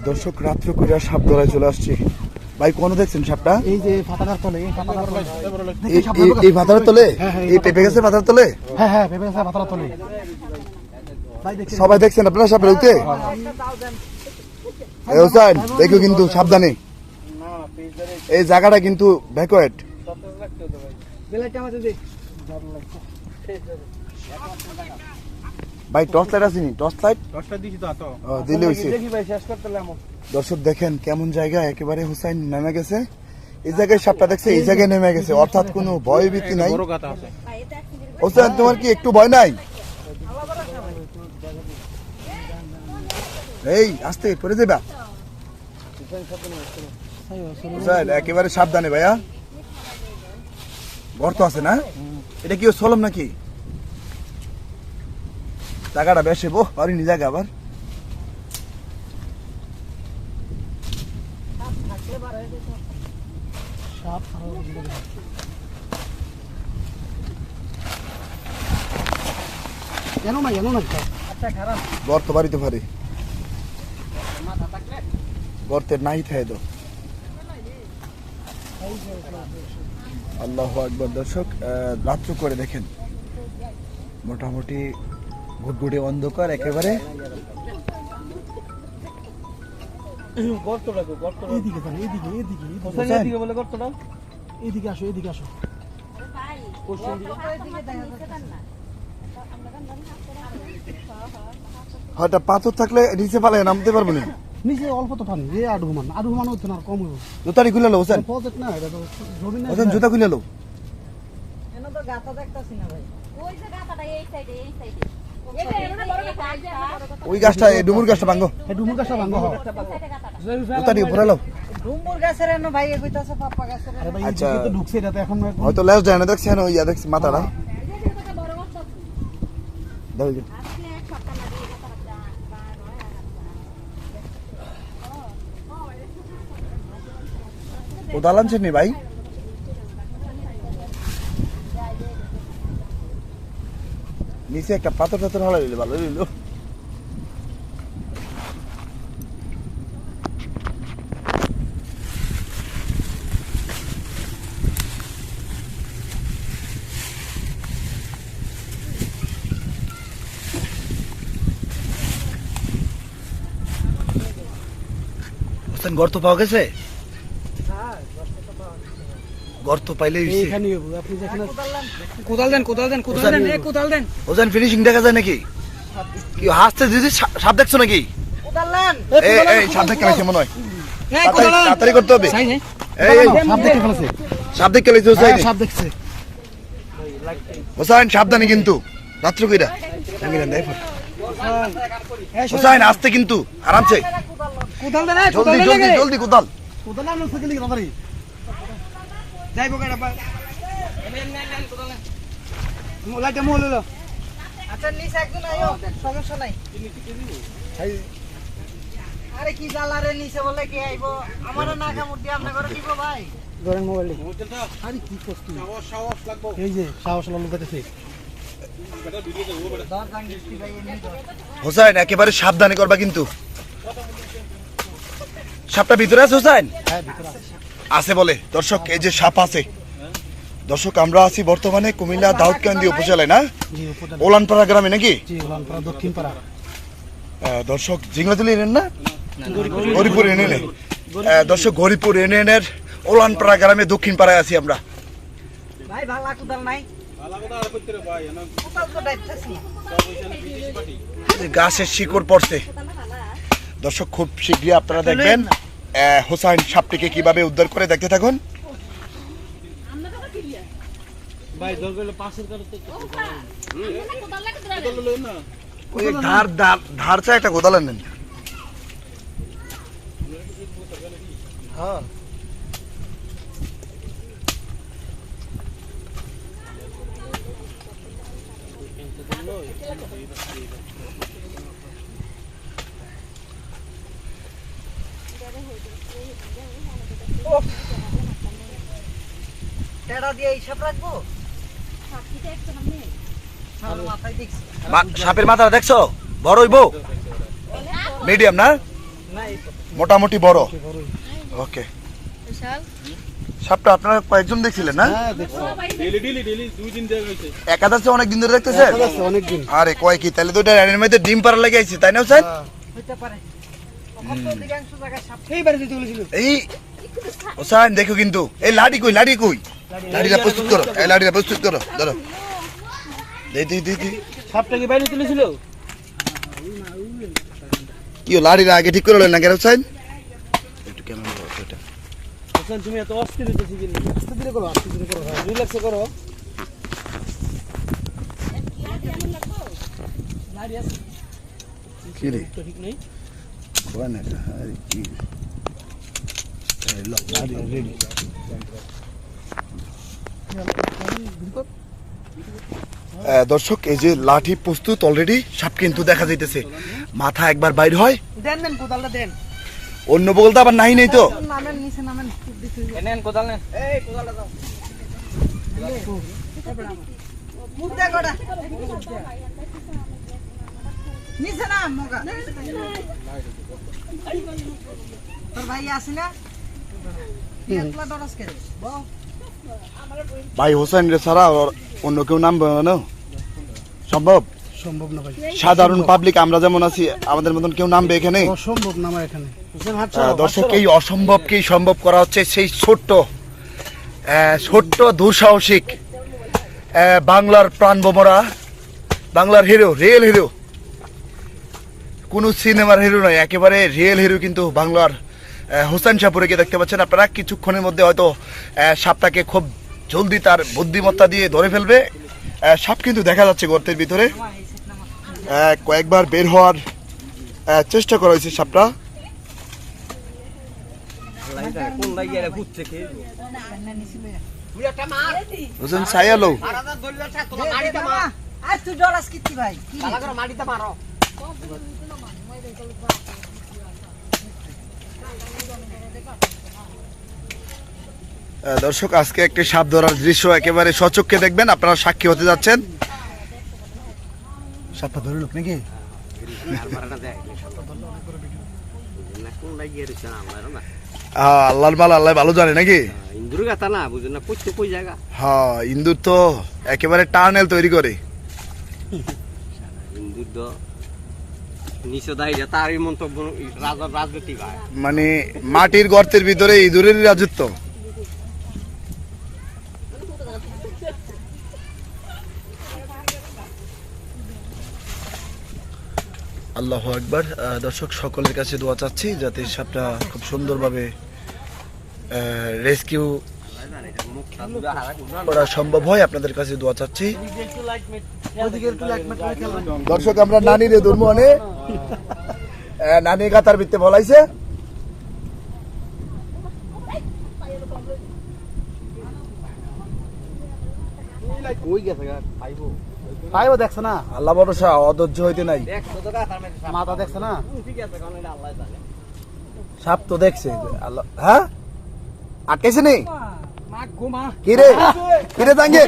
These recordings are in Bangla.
দর্শক রাত্র করে সাপ ধরায় চলে আসছি। ভাই কোন দেখছেন সাপটা? এই যে পাতাটার তলে এই পাতাটার তলে। এই- ধরবো এই ভাতার তলে? হ্যাঁ, হ্যাঁ, পেঁপে তলে। হ্যাঁ হ্যাঁ সবাই দেখছেন আপনারা সাপের উঠতে হোসেন দেখো কিন্তু সাবধানে। এই জায়গাটা কিন্তু ব্যাকওয়ার্ড। আমাদের দে। ভাই টর্চ লাইট আসেনি টর্চ লাইট? দিলে হয়েছে দেখি ভাই শেষ করতে লামো দর্শক দেখেন কেমন জায়গা একেবারে হুসাইন নেমে গেছে। এই জায়গায় সাপটা দেখছে এই জায়গায় নেমে গেছে। অর্থাৎ কোনো ভয় ভীতি নাই। বড় গাতা আছে। হোসেন তোমার কি একটু ভয় নাই? এই আস্তে পড়ে যাবা হুসাইন একেবারে সাবধানে ভাইয়া। গর্ত আছে না? এটা কি সলম নাকি? জায়গাটা বেশে বো পারিনি জায়গা আবার। গর্ত বাড়িতে পারে গর্তের নাই থাকে তো আল্লাহ আকবর দর্শক রাত্র করে দেখেন। মোটামুটি ঘুটঘুটে অন্ধকার একেবারে। গর্তটা কো গর্তটা? এইদিকে যান এইদিকে এইদিকে এইদিকে হোসেন এদিকে বলে গর্তটা? এইদিকে আসো এইদিকে আসো। হয়তো পাথর থাকলে নিচে পালে নামতে পারব না। নিচে অল্প তো পানি রে আডু মান আডু মান হচ্ছে না কম হইব। জুতারি খুলে লো হোসেন। প্রজেক্ট না এটা হোসেন জুতা খুলে লো। এনে তো গাতা দেখতাছি না ভাই। ওই যে গাতাটা এই সাইডে এই সাইডে ওই গাছটা এই ডুমুর গাছটা ভাঙ্গো এই ডুমুর গাছটা ভাঙ্গ হ জুতারি উপরে লো ডুম্বুর গাছের এনে ভাই কইতাছে পাপ্পা গাছের আরে ভাই। তো ঢুকছে এটা তো এখন হয়তো যায় না দেখছেন ওই ইয়া দেখছি মাথাটা। বড় গাছ দাও এই যে। আসলে এক সপ্তাহ লাগে এই গাতাটা কোদাল আনছেন নি ভাই নিচে একটা পাথর টাথর হলা দিলে ভালো দিল গর্ত পাওয়া গেছে? গর্ত পাইলে এইখানে আপনি যেখানে কোদাল দেন। কোদাল দেন কোদাল দেন এ কোদাল দেন। ওজন ফিনিশিং দেখা যায় নাকি? কি হাসতে দিদি সাপ দেখছ নাকি? উদালন এই এই সাপ দেখতে লাগছে মনে হয়। এ কোদাল দেন। তাড়াতাড়ি করতে হবে। সাই সাই এই এই সাপ দেখতে ফেলেছে সাপ দেখতে লাগছে হোসাইন হ্যাঁ, সাপ দেখছে। হোসাইন সাবধানে কিন্তু। রাত্র কইরা। জাঙ্গিরান দেখ হোসাইন আসতে কিন্তু। আরামসে। কোদাল দেন জলদি জলদি জলদি কোদাল। কোদাল যাইবো পা মোলাইটা মোল হলো আচ্ছা নিচে একজন আইও সমস্যা নাই আরে কি জ্বালারে নিচে বলে কি আইবো? আমারও না কামড় দিয়ে আপনার ঘরে দিব ভাই। ধরেন মোবাইল আরে কি কষ্ট সাহস সাহস লাগবো। এই যে সাহস হোসাইন একেবারে সাবধানে করবা কিন্তু। সাপটা ভিতরে আছে হোসাইন? হ্যাঁ ভিতরে আছে। আছে বলে। দর্শক এই যে সাপ আছে। দর্শক আমরা আছি বর্তমানে কুমিল্লা দাউদকান্দি উপজেলায় না? ওলানপাড়া গ্রামে নাকি? দর্শক জিংলাতুলি ইউনিয়ন না? গরিপুর আহ, দর্শক গরিপুর ইউনিয়নের ওলানপাড়া গ্রামে দক্ষিণ পাড়ায় আছি আমরা। গাছের শিকড় পড়ছে। দর্শক খুব শীঘ্রই আপনারা দেখবেন। হোসাইন সাপটিকে কীভাবে উদ্ধার করে দেখতে থাকুন? ভাই দরকার হলে পাশের কাছে না। ওই ধার ধার ধার চাই একটা গোদাল নেন টেড়া দিয়ে হিসাব রাখব? সাপের মাথা দেখছ? বড় হইব? মিডিয়াম না? মোটামুটি বড়। ওকে। সাপটা আপনারা কয়েকজন দেখছিলেন না? হ্যাঁ দেখছি। ডেলি ডেলি ডেলি দুই দিন দেওয়া হয়েছে। একাদশে অনেক দিন ধরে দেখতেছেন? আরে কয় কি? তাহলে তো ডিম পাড়া লেগে আছে তাই না স্যার হইতে পারে। এই ওসান দেখো কিন্তু। এই লাডি কই লাডি কই? লাডিটা প্রস্তুত করো। এই লাডিটা প্রস্তুত করো। ধরো। দেই দেই দেই দেই। সাপটা কি বাইরে তুলেছিল? কি লাডিটা আগে ঠিক করে না কেন ওসান? একটু কেমন তুমি এত অস্থির হইতেছি কি আস্তে ধীরে করো আস্তে ধীরে করো হ্যাঁ। রিল্যাক্সে করো। কি রে? ঠিক নেই। রেডি দর্শক এই যে লাঠি প্রস্তুত অলরেডি সাপ কিন্তু দেখা যাইতেছে। মাথা একবার বাইর হয়। দেন দেন কোদালটা দেন। অন্য বলতে আবার নাই নেই তো। নামেন নিচে নামেন। নেন কোদাল নেন। এই কোদালটা দাও। মুখ দেখ নিচে না মগা। তোর ভাই আসি না একলা ডরাস কে বল ভাই হোসেন রে ছাড়া অন্য কেউ নামবে না। সম্ভব? সম্ভব না ভাই। সাধারণ পাবলিক আমরা যেমন আছি আমাদের মতন কেউ নামবে এখানে অসম্ভব না আমার এখানে। দর্শক এই অসম্ভবকেই সম্ভব করা হচ্ছে? সেই ছোট্ট ছোট্ট দুঃসাহসিক বাংলার প্রাণবমরা বাংলার হিরো রিয়েল হিরো কোন সিনেমার হিরো নয় একেবারে রিয়েল হিরো কিন্তু বাংলার হোসেন শাহপুরেকে দেখতে পাচ্ছেন আপনারা কিছুক্ষণের মধ্যে হয়তো সাপটাকে খুব জলদি তার বুদ্ধিমত্তা দিয়ে ধরে ফেলবে সাপ কিন্তু দেখা যাচ্ছে গর্তের ভিতরে কয়েকবার বের হওয়ার চেষ্টা করা হয়েছে সাপটা সায়ালো আজ তুই ডরাস কিচ্ছি ভাই আহ, দর্শক, আজকে একটি সাপ ধরার দৃশ্য একেবারে সচক্ষে দেখবেন, আপনারা সাক্ষী হতে যাচ্ছেন। সাপটা ধরে লোক নাকি? আল্লাহর মাল আল্লাহ ভালো জানে নাকি? ইন্দুর হ্যাঁ ইন্দুর তো একেবারে টানেল তৈরি করে। ইন্দুর দ মানে মাটির গর্তের ভিতরে ইঁদুরের রাজত্ব? আল্লাহ একবার দর্শক সকলের কাছে দোয়া চাচ্ছি যাতে সাপটা খুব সুন্দরভাবে রেস্কিউ করা সম্ভব হয়। আপনাদের কাছে দোয়া চাচ্ছি। দর্শক আমরা নানি রে ধর্ম আনে নানি গাতার ভিত্তে বলাইছে কই পাইবো দেখছ না? আল্লাহ ভরসা অধৈর্য হইতে নাই। মাথা দেখছ না? ঠিক আছে কারণ এটা আল্লাহ জানে সাপ তো দেখছে। আল্লাহ হ্যাঁ? আটকেছে নি? মা কি রে? কি রে জাঙ্গে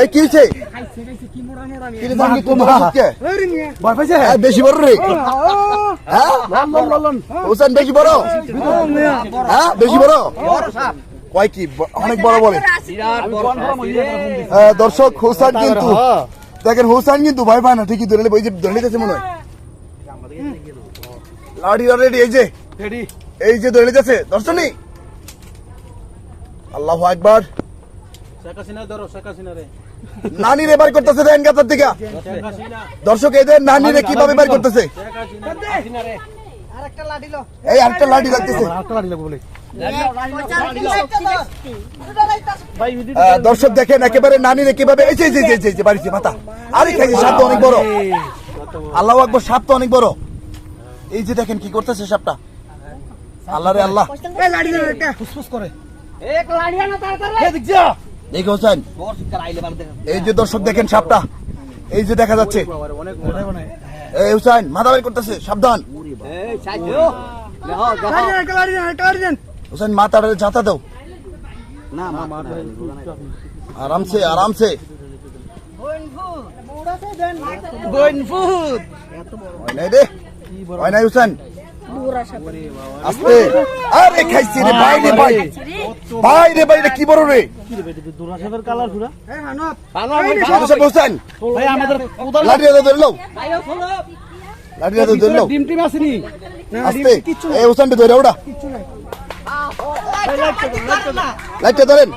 এই কি হইছে? খাইছে খাইছে কি মোড়া মোড়া কি রে জাঙ্গে তুমি কে ওরে মিয়া ভয় পাইছে হ্যাঁ বেশি বড় রে। হ্যাঁ? হোসেন বেশি বড়? হ্যাঁ বেশি বড়? কয় কি অনেক বড় বলে। হ্যাঁ, দর্শক হোসেন কিন্তু দেখেন হোসেন কিন্তু ভয় পায় না ঠিকই ধরে ওই যে ধরে নিতেছে মনে হয়। লাঠি অলরেডি এই যে। এই যে ধরে নিতেছে। দর্শনী আল্লাহ একবার শেখ হাসিনা ধরো শেখ হাসিনা রে। নানি রে বার করতেছে দেন গাতার দিকে। দর্শক এদের নানি রে কীভাবে বার করতেছে? এই আরেকটা লাঠি লাগতেছে। দর্শক দেখেন একেবারে নানি রে কীভাবে এই যে এই যে, যে, বাড়িতে মাথা। আরে খাইছে সাপ তো অনেক বড়। আল্লাহ আকবর সাপ তো অনেক বড়। এই যে দেখেন কি করতেছে সাপটা। আল্লাহ রে আল্লাহ। ফুসফুস করে। এক লাড়িয়া না যা। দেখে হোসেন এই যে দর্শক দেখেন সাপটা। এই যে দেখা যাচ্ছে। এই হুসাইন মাথা করতেছে সাবধান। হুসাইন মাথাটা ছাতা দাও। আরামসে আরামসে। বইন হয় নাই রে। হয় নাই হুসাইন। আস্তে। আরে খাইছি রে ভাই রে? ভাই ভাই রে ভাই কি বড় রে লাইটটা ধরেন।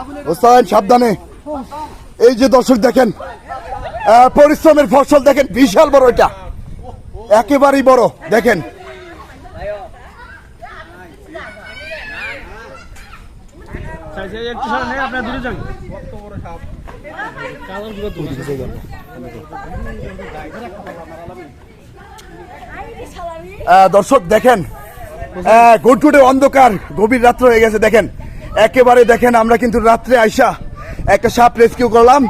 আপনার ওস্তাদ সাবধানে। এই যে দর্শক দেখেন পরিশ্রমের ফসল দেখেন, বিশাল বড় এটা। একেবারেই বড়, দেখেন। দর্শক দেখেন ঘুটঘুটে অন্ধকার, গভীর রাত্র হয়ে গেছে, দেখেন। একেবারে দেখেন, আমরা কিন্তু রাত্রে আইসা একটা সাপ রেস্কিউ করলাম।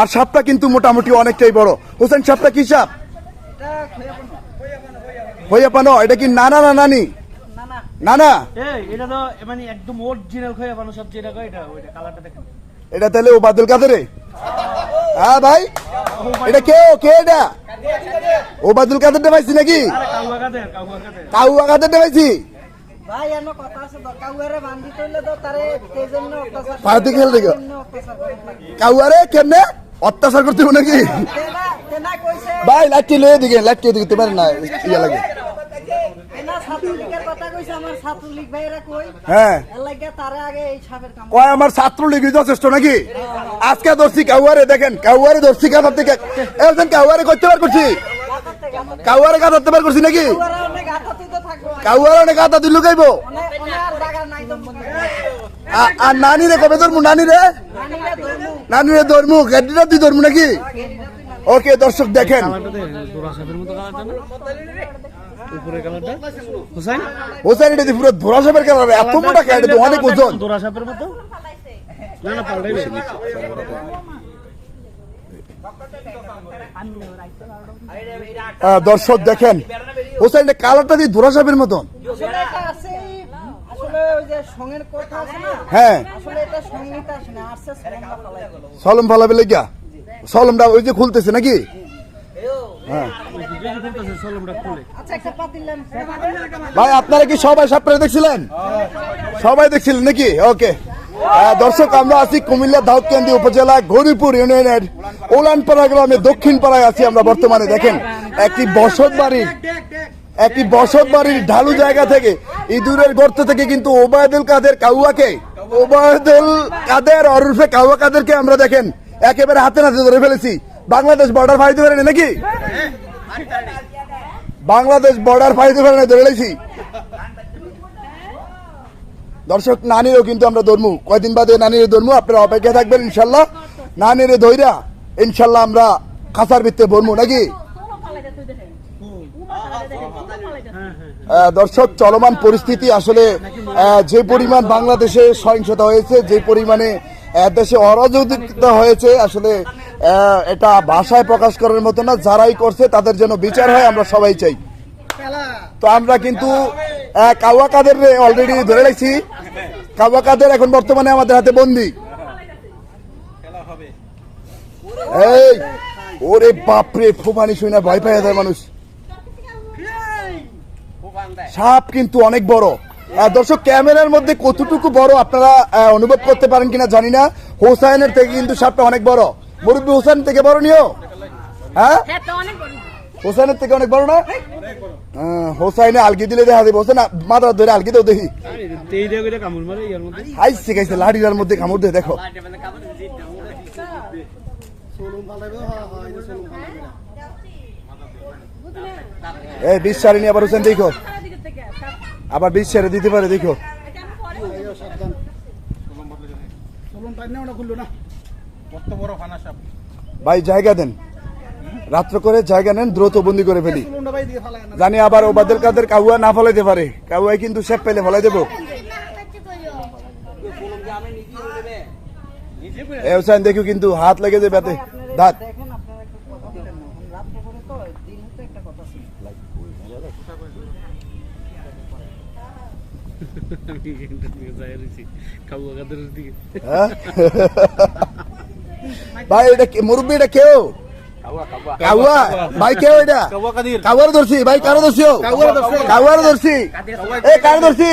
আর সাপটা কিন্তু মোটামুটি অনেকটাই বড়। হোসেন সাপটা কি সাপ? হইয়া পানো এটা কি নানা না নানি? নানা। এটা তো মানে একদম অরিজিনাল খয়ে মানুষ যেটা এটা ওইটা কালারটা দেখেন। এটা তাহলে ও বাদল কাদেরে? হ্যাঁ ভাই এটা কে কে এটা? ও বাদুল কাদেরটা পাইছি নাকি? কাউয়া কাদের কাউয়া কাদের। পাইছি? ভাই এনো কথা আছে তো কাউয়ারে বান্ধি তৈলে তো তারে তেজন্য অত্যাচার পার্টি খেল দেখো। কাউয়ারে কেমনে? অত্যাচার করতে হবে নাকি? ভাই লাইটটি লয়ে দিকে দিকে না ইয়া লাগে। আমার ছাত্রলীগ হ্যাঁ। যথেষ্ট নাকি? আজকে ধরছি কাউয়ারে দেখেন কাউয়ারে ধরছি কাঁথার থেকে এখন কাউয়ারে করতে পার করছি? কাউয়ারে কাঁথাতে পার করছি নাকি? কাউয়ারে অনেক দিল অনেক আর নানি রে, কবে ধরমু? নানি রে? নানি রে ধরমু। গাড়িটা তুই ধরমু নাকি? ওকে, দর্শক দেখেন। মতো হোসেন, এটা পুরো ধরা সাপের কালার এত মোটা তো অনেক ওজন। মতো না না পাল্টাইবে দর্শক দেখেন। হোসেন এটা কালারটা দিয়ে ধরা সাপের মতন। হ্যাঁ। সলম ফালাবে লেগা সলমটা ওই যে খুলতেছে নাকি? হ্যাঁ। আচ্ছা ভাই আপনারা কি সবাই সাপটা দেখছিলেন? সবাই দেখছিলেন নাকি? ওকে। দর্শক, আমরা আছি কুমিল্লা দাউদকান্দি উপজেলা গরিপুর ইউনিয়নের ওলানপাড়া গ্রামে দক্ষিণ পাড়ায় আছি আমরা বর্তমানে। দেখেন, একটি বসত বাড়ির একটি বসত বাড়ির ঢালু জায়গা থেকে, ইঁদুরের গর্ত থেকে কিন্তু ওবায়দুল কাদের কাউয়াকে, ওবায়দুল কাদের অরুফে কাউয়া কাদেরকে আমরা দেখেন, একেবারে হাতে নাতে ধরে ফেলেছি। বাংলাদেশ বর্ডার ফাইতে পারেনি নাকি? বাংলাদেশ বর্ডার ফাইতে পারে ধরে ফেলেছি দর্শক, নানিরও কিন্তু আমরা ধরমু। কয়দিন বাদে নানির ধরমু, আপনারা অপেক্ষা থাকবেন, ইনশাল্লাহ। নানিরে ধইরা ইনশাল্লাহ আমরা খাসার ভিত্তে ভরমু নাকি? দর্শক, চলমান পরিস্থিতি আসলে যে পরিমাণ বাংলাদেশে সহিংসতা হয়েছে, যে পরিমাণে দেশে অরাজকতা হয়েছে, আসলে এটা ভাষায় প্রকাশ করার মতো না, যারাই করছে তাদের যেন বিচার হয়, আমরা সবাই চাই। তো আমরা কিন্তু কাওয়া কাদের অলরেডি ধরে রাখছি। কাওয়া কাদের এখন বর্তমানে আমাদের হাতে বন্দি। এই ওরে বাপরে ফুফানি শুই না ভয় পাই যায় মানুষ। সাপ কিন্তু অনেক বড়। আহ, দর্শক ক্যামেরার মধ্যে কতটুকু বড় আপনারা অনুভব করতে পারেন কিনা জানি না। হোসাইনের থেকে কিন্তু সাপটা অনেক বড়। মুরব্বী হোসেন থেকে বড় নিও। হ্যাঁ? হোসাইনের থেকে অনেক বড় না? হ্যাঁ, হোসাইনে আলগি দিলে দেখা দেবে। হোসেন মাথা ধরে আলগি দেও দেখি। তেই দিয়ে করে কামড় মারে ইয়ার মধ্যে। আইসে খাইছে লাঠিটার মধ্যে কামড় দিয়ে দেখো। এই বিষ সারি নিয়ে আবার হোসেন দেখো। আবার বিষ সারে দিতে পারে দেখো। চলুন তাই না ওটা খুললো না কত বড় ফানা সাপ ভাই জায়গা দেন। রাত্র করে জায়গা নেন দ্রুত বন্দি করে ফেলি। জানি আবার ওবাদের কাদের কাউয়া না ফলাইতে পারে। কাউয়াই কিন্তু শেপ পেলে ফলাই দেবো। এ হোসেন দেখো কিন্তু হাত লেগে যাবে হাতে। দাঁত। হ্যাঁ? ভাই এটা মুরব্বি এটা কেউ? কাউয়া ভাই কে ওইটা কাউয়ার ধরছি ভাই কারও ধরছি কাউয়ার ধরছি। এ কারও ধরছি?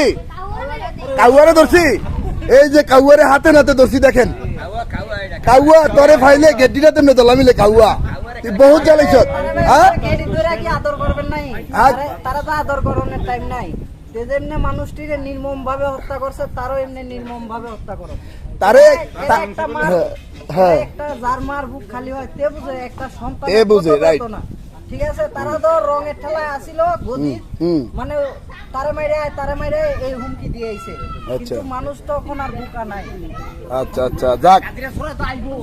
কাউয়ারে ধরছি। এই যে কাউয়ারে হাতে নাতে ধরছি দেখেন। কাউয়া তোরে ফাইলে গেটিটা তেমনি দলা মিলে কাউয়া তুই বহুত জ্বালাইছ। হ্যাঁ? কি আদর করবেন নাই? আর- তারা- তো আদর টাইম নাই। যে যেমনি মানুষটিকে নির্মম ভাবে হত্যা করছে তারও এমনি নির্মম ভাবে হত্যা করো। তারে একটা মার- হ্যাঁ, হ্যাঁ একটা যার মার বুক খালি হয় তে বুঝে একটা সন্তান তে বুঝে, right. ঠিক আছে? তারা তো রঙের ঠেলায় আসিল গদির মানে তারে মাইরে তারে মাইরে এই হুমকি দিয়ে আচ্ছা। কিন্তু মানুষ তখন আর বুকা নাই। আচ্ছা আচ্ছা যাক।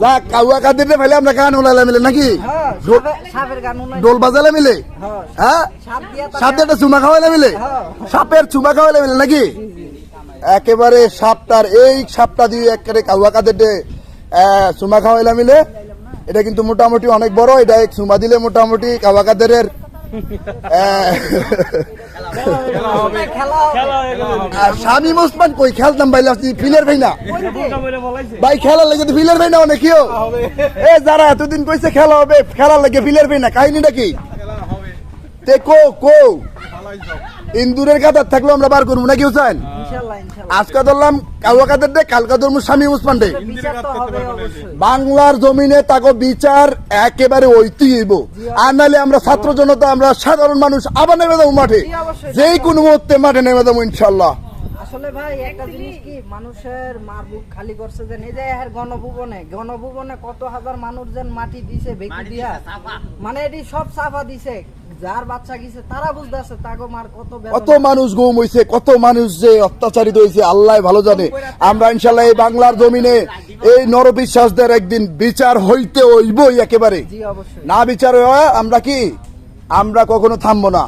যাক কাউয়া কাদের ফেলে আমরা গান ওলাইলা মিলে নাকি? হ্যাঁ ডোল- সাপে- সাপের গান নাই ডোল বাজালে মিলে? হ্যাঁ হ্যাঁ? সাপ দিয়া চুমা খাওয়াইলে মিলে? হ্যাঁ। সাপের চুমা খাওয়াইলে মিলে নাকি? একেবারে সাপটার এই সাপটা দিয়ে একেবারে কাউয়া কাদের চুমা খাওয়াইলা মিলে। এটা কিন্তু মোটামুটি অনেক বড়, এটা চুমা দিলে মোটামুটি কাউয়া কাদের খেলা হবে। আর স্বামী মুসমান কই? ভাই খেলার লাগে যারা এতদিন কইছে খেলা হবে, খেলার লাগে তে কো কো ইন্দুরের কাতার থাকলে আমরা বার করব, নাকি হুসাইন? আজকে ধরলাম দে কালকা ধরবো স্বামী বাংলার জমিনে তাকে বিচার একেবারে ঐতিহ্য আর নাহলে আমরা ছাত্র জনতা আমরা সাধারণ মানুষ আবার নেমে দেবো মাঠে। যে কোনো মুহূর্তে মাঠে নেমে দেবো ইনশাল্লাহ আসলে ভাই একটা জিনিস কি মানুষের মার বুক খালি করছে যে এই যে এর গণভুবনে গণভুবনে কত হাজার মানুষ যেন মাটি দিছে বেকি দিয়া। মানে এটি সব সাফা দিছে। যার বাচ্চা গিয়েছে তারা বুঝতেছে তাগো মার কত কত মানুষ গুম হয়েছে কত মানুষ যে অত্যাচারিত হয়েছে আল্লাহ ভালো জানে। আমরা ইনশাল্লাহ এই বাংলার জমিনে এই নরবিশ্বাসদের একদিন বিচার হইতে হইবই একেবারে। না বিচার আমরা কি? আমরা কখনো থামবো না।